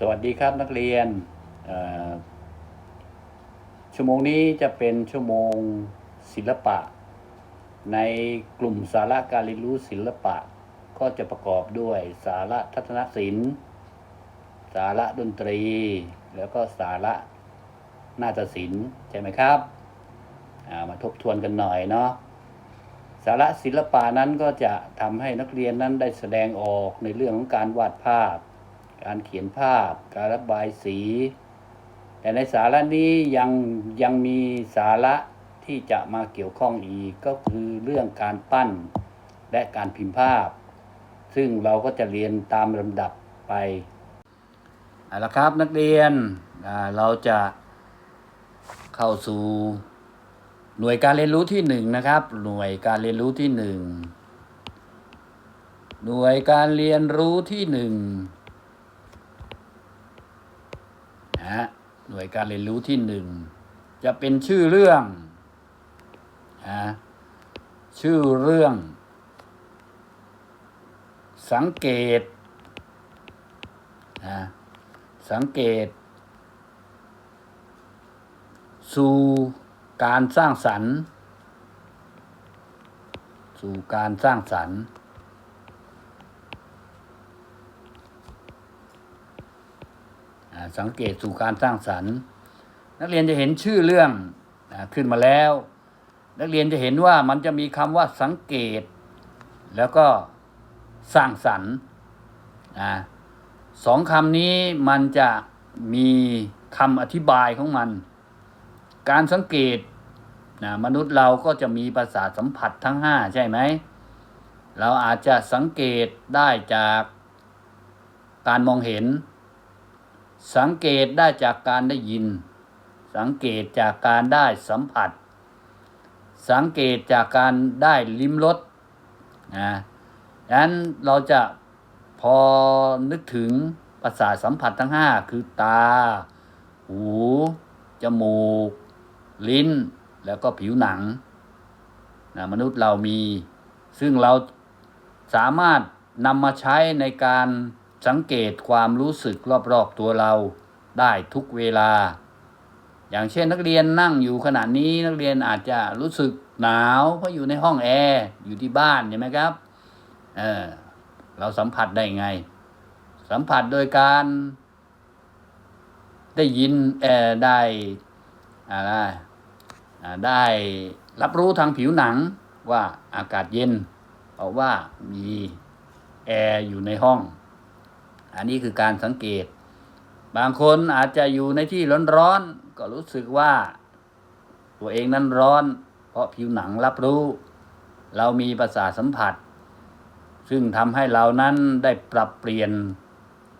สวัสดีครับนักเรียน ชั่วโมงนี้จะเป็นชั่วโมงศิลปะ ในกลุ่มสาระการเรียนรู้ศิลปะ ก็จะประกอบด้วยสาระทัศนศิลป์ สาระดนตรี แล้วก็สาระนาฏศิลป์ใช่ไหมครับามาทบทวนกันหน่อยเนาะสาระศิลปะนั้นก็จะทำให้นักเรียนนั้นได้แสดงออกในเรื่องของการวาดภาพ การเขียนภาพ การระบายสี แต่ในสาระนี้ยังยังมีสาระที่จะมาเกี่ยวข้องอีกก็คือเรื่องการปั้นและการพิมพ์ภาพ ซึ่งเราก็จะเรียนตามลำดับไปเอาละครับนักเรียนเราจะเข้าสู่หน่วยการเรียนรู้ที่หนึ่งนะครับ หน่วยการเรียนรู้ที่หนึ่งหน่วยการเรียนรู้ที่หนึ่ง นะฮะหน่วยการเรียนรู้ที่หนึ่งจะเป็นชื่อเรื่องนะชื่อเรื่อง สังเกตนะสังเกต สู่การสร้างสรรค์ สู่การสร้างสรรค์อ่า สังเกตสู่การสร้างสรรค์ นักเรียนจะเห็นชื่อเรื่องอขึ้นมาแล้ว นักเรียนจะเห็นว่ามันจะมีคำว่าสังเกต แล้วก็สร้างสรรค์สองคำนี้มันจะมีคำอธิบายของมัน การสังเกตนะมนุษย์เราก็จะมีประสาทสัมผัสทั้งห้าใช่ไหม เราอาจจะสังเกตได้จากการมองเห็น สังเกตได้จากการได้ยิน สังเกตจากการได้สัมผัส สังเกตจากการได้ลิ้มรสนะดังนั้นเราจะพอนึกถึงประสาทสัมผัสทั้งห้าคือตา หู จมูก ลิ้น แล้วก็ผิวหนังนะมนุษย์เรามี ซึ่งเราสามารถนำมาใช้ในการ สังเกตความรู้สึกรอบๆตัวเราได้ทุกเวลา อย่างเช่นนักเรียนนั่งอยู่ขณะนี้นักเรียนอาจจะรู้สึกหนาวเพราะอยู่ในห้องแอร์อยู่ที่บ้านใช่ไหมครับเออเราสัมผัสได้ไง สัมผัสโดยการ ได้ยินเออได้อะไรได้รับรู้ทางผิวหนังว่าอากาศเย็น เพราะว่ามีแอร์อยู่ในห้อง อันนี้คือการสังเกต บางคนอาจจะอยู่ในที่ร้อนๆก็รู้สึกว่า ตัวเองนั้นร้อน เพราะผิวหนังรับรู้ เรามีประสาทสัมผัส ซึ่งทำให้เรานั้นได้ปรับเปลี่ยน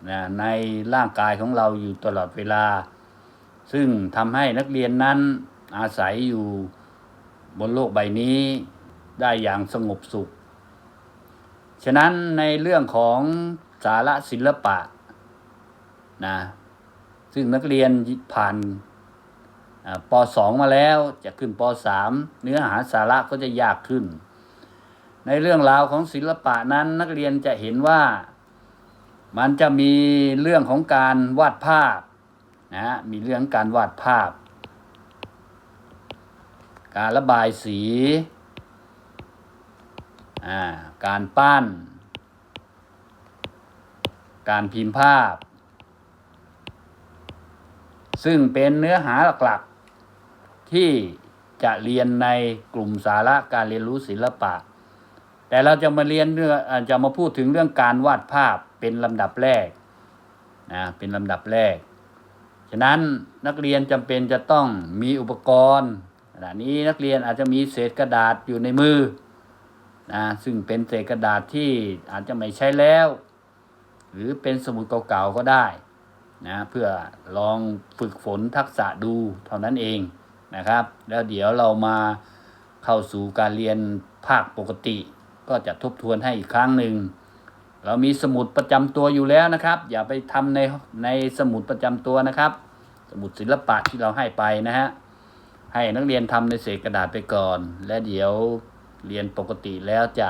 นะในร่างกายของเราอยู่ตลอดเวลา ซึ่งทำให้นักเรียนนั้นอาศัยอยู่บนโลกใบนี้ได้อย่างสงบสุข ฉะนั้นในเรื่องของ สาระศิลปะนะ ซึ่งนักเรียนผ่านป .2 มาแล้วจะขึ้นป .3 เนื้อหาสาระก็จะยากขึ้น ในเรื่องราวของศิลปะนั้นนักเรียนจะเห็นว่ามันจะมีเรื่องของการวาดภาพนะ มีเรื่องการวาดภาพ การระบายสี การปั้น การพิมพ์ภาพ ซึ่งเป็นเนื้อหาหลักๆ ที่จะเรียนในกลุ่มสาระการเรียนรู้ศิลปะ แต่เราจะมาเรียนเรื่องอาจะมาพูดถึงเรื่องการวาดภาพเป็นลำดับแรกนะเป็นลำดับแรก ฉะนั้นนักเรียนจำเป็นจะต้องมีอุปกรณ์ขณะนี้นักเรียนอาจจะมีเศษกระดาษอยู่ในมือนะซึ่งเป็นเศษกระดาษที่อาจจะไม่ใช้แล้ว รือเป็นสมุดเก่าๆก็ได้นะเพื่อลองฝึกฝนทักษะดูเท่านั้นเองนะครับ แล้วเดี๋ยวเรามาเข้าสู่การเรียนภาคปกติ ก็จะทบทวนให้อีกครั้งหนึ่งเรามีสมุดประจำตัวอยู่แล้วนะครับ อย่าไปทำในในสมุดประจำตัวนะครับ สมุดศิลปะที่เราให้ไปนะฮะให้นักเรียนทำในเศษกระดาษไปก่อน และเดี๋ยวเรียนปกติแล้วจะ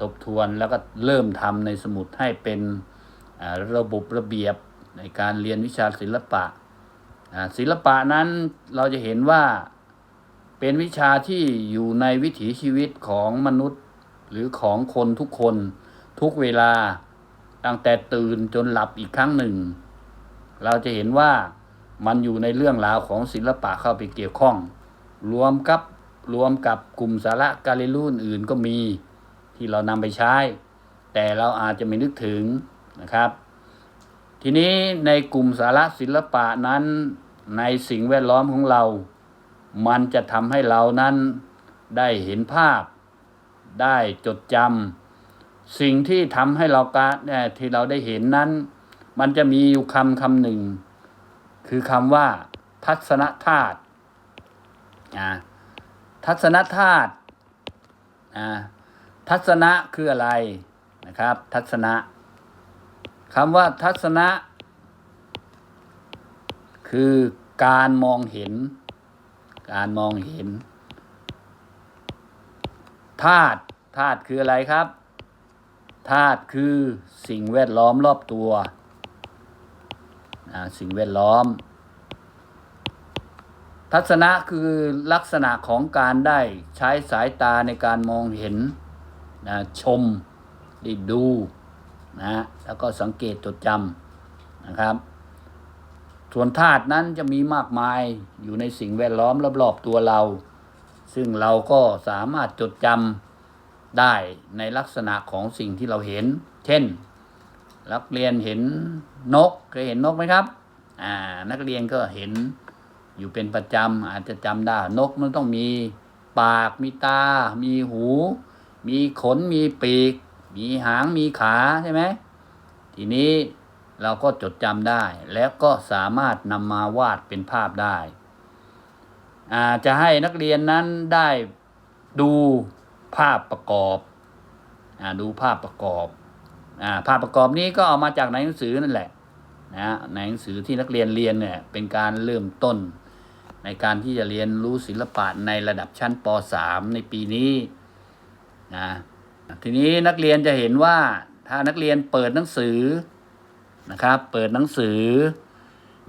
ทบทวนแล้วก็เริ่มทำในสมุดให้เป็น ระบบระเบียบในการเรียนวิชาศิลปะศิลปะนั้นเราจะเห็นว่าเป็นวิชาที่อยู่ในวิถีชีวิตของมนุษย์ หรือของคนทุกคนทุกเวลาตั้งแต่ตื่นจนหลับอีกครั้งหนึ่ง เราจะเห็นว่ามันอยู่ในเรื่องราวของศิลปะเข้าไปเกี่ยวข้อง รวมกับรวมกับกลุ่มสาระการเรียนรู้อื่นก็มีที่เรานำไปใช้ แต่เราอาจจะไม่นึกถึง นะครับ ทีนี้ในกลุ่มสาระศิลปะนั้นในสิ่งแวดล้อมของเรา มันจะทำให้เรานั้นได้เห็นภาพ ได้จดจำสิ่งที่ทำให้เราการเนี่ยที่เราได้เห็นนั้น มันจะมีอยู่คำคำหนึ่ง คือคำว่า ทัศนธาตุอ่าทัศนธาตุอ่าทัศนะคืออะไรนะครับ ทัศนะ คำว่าทัศนะ คือการมองเห็น การมองเห็นธาตุธาตุคืออะไรครับธาตุคือสิ่งแวดล้อมรอบตัวสิ่งแวดล้อม ทัศนะคือลักษณะของการได้ใช้สายตาในการมองเห็นนะชมได้ดู นะแล้วก็สังเกตจดจำนะครับ ส่วนธาตุนั้นจะมีมากมายอยู่ในสิ่งแวดล้อมรอบๆตัวเรา ซึ่งเราก็สามารถจดจำได้ในลักษณะของสิ่งที่เราเห็น เช่น นักเรียนเห็นนกเคยเห็นนกไหมครับอ่านักเรียนก็เห็นอยู่เป็นประจำอาจจะจำได้ นกมันต้องมีปากมีตา มีหู มีขนมีปีก มีหางมีขาใช่ไหมทีนี้เราก็จดจำได้ แล้วก็สามารถนำมาวาดเป็นภาพได้อาจะให้นักเรียนนั้นได้ดูภาพประกอบอ่าดูภาพประกอบอ่าภาพประกอบนี้ก็เอามาจากในหนังสือนั่นแหละนะในหนังสือที่นักเรียนเรียนเนี่ยเป็นการเริ่มต้น ในการที่จะเรียนรู้ศิลปะในระดับชั้นป .3 ในปีนี้นะ ทีนี้นักเรียนจะเห็นว่าถ้านักเรียนเปิดหนังสือนะครับ เปิดหนังสือ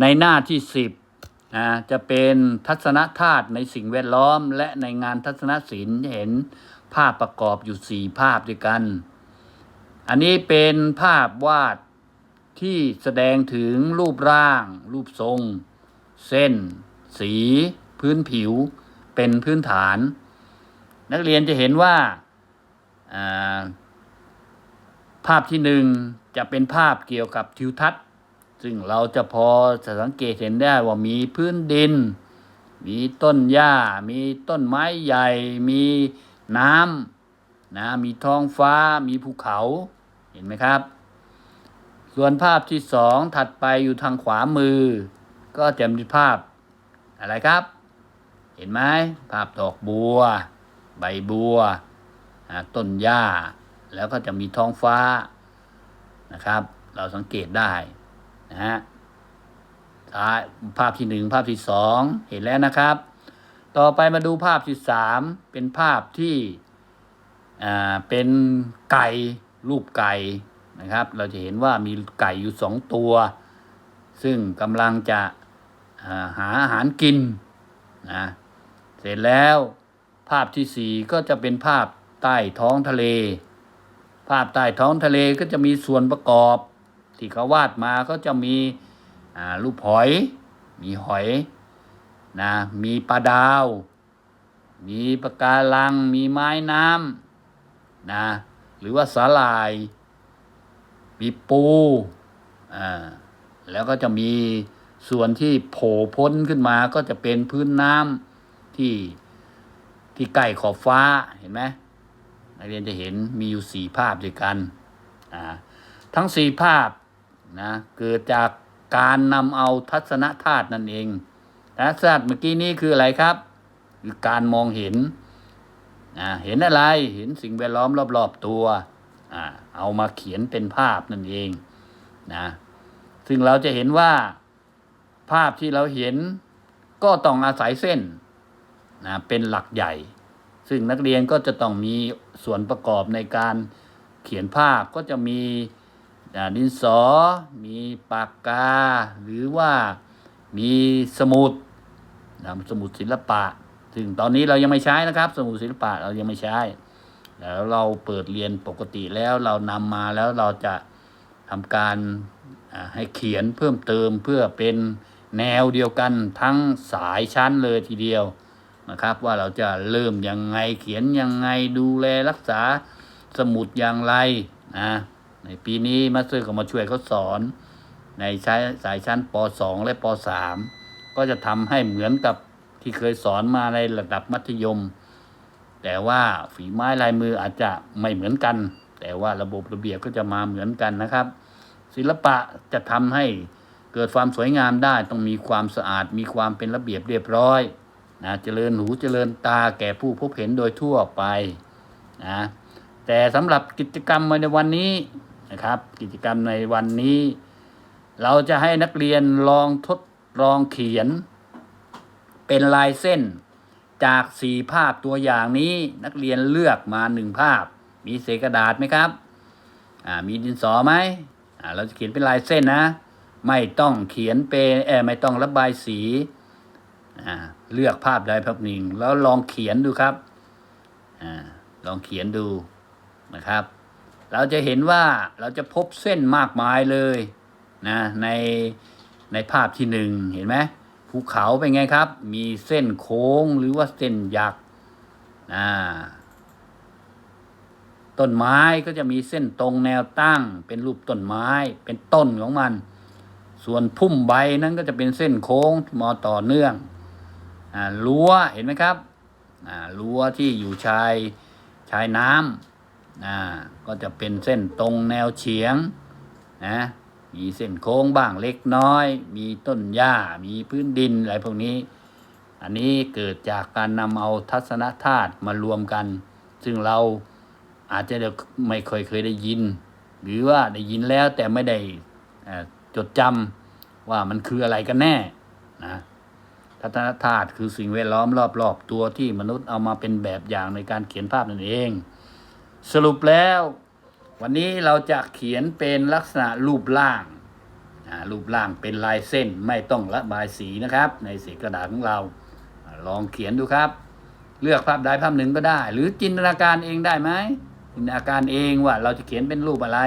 ในหน้าที่10นะจะเป็นทัศนธาตุในสิ่งแวดล้อม และในงานทัศนศิลป์จะเห็นภาพประกอบอยู่4ภาพด้วยกัน อันนี้เป็นภาพวาดที่แสดงถึงรูปร่าง รูปทรง เส้น สี พื้นผิว เป็นพื้นฐาน นักเรียนจะเห็นว่า ภาพที่หนึ่งจะเป็นภาพเกี่ยวกับทิวทัศน์ ซึ่งเราจะพอจะสังเกตเห็นได้ว่ามีพื้นดิน มีต้นหญ้า มีต้นไม้ใหญ่ มีน้ำนะมีท้องฟ้า มีภูเขาเห็นไหมครับ ส่วนภาพที่สองถัดไปอยู่ทางขวามือ ก็จะมีภาพอะไรครับ เห็นไหมภาพดอกบัว ใบบัว ต้นหญ้า แล้วก็จะมีท้องฟ้านะครับ เราสังเกตได้นะฮะท้ายภาพที่หนึ่งภาพที่สองเห็นแล้วนะครับ ต่อไปมาดูภาพที่สามเป็นภาพที่อ่าเป็นไก่รูปไก่นะครับ เราจะเห็นว่ามีไก่อยู่สองตัว ซึ่งกำลังจะหาอาหารกินนะเสร็จแล้วภาพที่สี่ก็จะเป็นภาพ ใต้ท้องทะเล ภาพใต้ท้องทะเลก็จะมีส่วนประกอบ ที่เขาวาดมาก็จะมีอ่ารูปหอย มีหอยนะมีปลาดาว มีปะการัง มีไม้น้ำนะหรือว่าสาหร่าย มีปูอ่าแล้วก็จะมีส่วนที่โผล่พ้นขึ้นมาก็จะเป็นพื้นน้ำที่ที่ใกล้ขอบฟ้าเห็นไหม นักเรียนจะเห็นมีอยู่สี่ภาพด้วยกันอ่าทั้งสี่ภาพนะเกิดจากการนำเอาทัศนธาตุนั่นเองทัศนธาตุเมื่อกี้นี้คืออะไรครับคือการมองเห็นอ่าเห็นอะไรเห็นสิ่งแวดล้อมรอบๆตัวอ่าเอามาเขียนเป็นภาพนั่นเองนะซึ่งเราจะเห็นว่าภาพที่เราเห็นก็ต้องอาศัยเส้นนะเป็นหลักใหญ่ ซึ่งนักเรียนก็จะต้องมีส่วนประกอบในการเขียนภาพก็จะมีดินสอ มีปากกา หรือว่ามีสมุดนะสมุดศิลปะ ซึ่งตอนนี้เรายังไม่ใช้นะครับ สมุดศิลปะเรายังไม่ใช้ แล้วเราเปิดเรียนปกติแล้วเรานำมาแล้วเราจะทำการให้เขียนเพิ่มเติมเพื่อเป็นแนวเดียวกันทั้งสายชั้นเลยทีเดียว นะครับ ว่าเราจะเริ่มยังไงเขียนยังไงดูแลรักษาสมุดอย่างไรนะในปีนี้มาสเตอร์ก็มาช่วยเขาสอน ในใช้สายชั้นป .2 และป .3 ก็จะทำให้เหมือนกับที่เคยสอนมาในระดับมัธยม แต่ว่าฝีไม้ลายมืออาจจะไม่เหมือนกัน แต่ว่าระบบระเบียบก็จะมาเหมือนกันนะครับ ศิลปะจะทำให้เกิดความสวยงามได้ต้องมีความสะอาดมีความเป็นระเบียบเรียบร้อย นะเจริญหูเจริญตาแก่ผู้พบเห็นโดยทั่วไปนะแต่สำหรับกิจกรรมในวันนี้นะครับ กิจกรรมในวันนี้ เราจะให้นักเรียนลองทดลองเขียน เป็นลายเส้นจากสี่ภาพตัวอย่างนี้นักเรียนเลือกมาหนึ่งภาพ มีเศษกระดาษไหมครับอ่ามีดินสอไหมอ่าเราจะเขียนเป็นลายเส้นนะ ไม่ต้องเขียนเป็นเออไม่ต้องระบายสีอ่า เลือกภาพใดภาพหนึ่ง แล้วลองเขียนดูครับอ่าลองเขียนดูนะครับ เราจะเห็นว่าเราจะพบเส้นมากมายเลยนะในในภาพที่หนึ่งเห็นไหมภูเขาเป็นไงครับ มีเส้นโค้งหรือว่าเส้นหยักอ่าต้นไม้ก็จะมีเส้นตรงแนวตั้ง เป็นรูปต้นไม้เป็นต้นของมัน ส่วนพุ่มใบนั้นก็จะเป็นเส้นโค้งมอต่อเนื่อง รั้วเห็นไหมครับรั้วที่อยู่ชายชายน้ำก็จะเป็นเส้นตรงแนวเฉียงนะมีเส้นโค้งบ้างเล็กน้อย มีต้นหญ้ามีพื้นดินอะไรพวกนี้ อันนี้เกิดจากการนำเอาทัศนธาตุมารวมกัน ซึ่งเราอาจจะไม่เคยเคยได้ยิน หรือว่าได้ยินแล้วแต่ไม่ได้จดจำว่ามันคืออะไรกันแน่นะ ทัศนธาตุคือสิ่งแวดล้อมรอบๆตัวที่มนุษย์เอามาเป็นแบบอย่างในการเขียนภาพนั่นเอง สรุปแล้ว วันนี้เราจะเขียนเป็นลักษณะรูปร่างรูปร่างเป็นลายเส้นไม่ต้องระบายสีนะครับ ในสีกระดาษของเรา ลองเขียนดูครับ เลือกภาพใดภาพหนึ่งก็ได้ หรือจินตนาการเองได้ไหมจินตนาการเองว่าเราจะเขียนเป็นรูปอะไร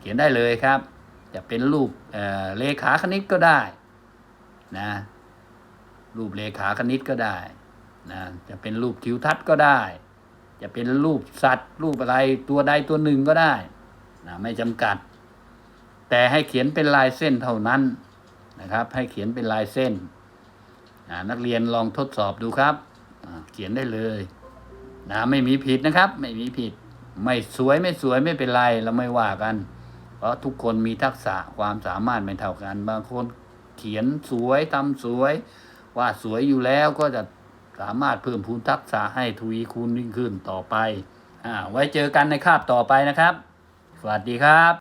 เขียนได้เลยครับ จะเป็นรูปเเลขาคณิตก็ได้นะ รูปเลขาคณิตก็ได้นะจะเป็นรูปทิวทัศน์ก็ได้ จะเป็นรูปสัตว์ รูปอะไรตัวใดตัวหนึ่งก็ได้นะไม่จำกัด แต่ให้เขียนเป็นลายเส้นเท่านั้นนะครับ ให้เขียนเป็นลายเส้น นักเรียนลองทดสอบดูครับ เขียนได้เลยนะไม่มีผิดนะครับ ไม่มีผิด ไม่สวยไม่สวยไม่เป็นไรเราไม่ว่ากัน เพราะทุกคนมีทักษะความสามารถไม่เท่ากัน บางคนเขียนสวยทำสวย ว่าดสวยอยู่แล้วก็จะสามารถเพิ่มพูนทักษะให้ทวีคูณยิ่งขึ้นต่อไปอ่าไว้เจอกันในคาบต่อไปนะครับ สวัสดีครับ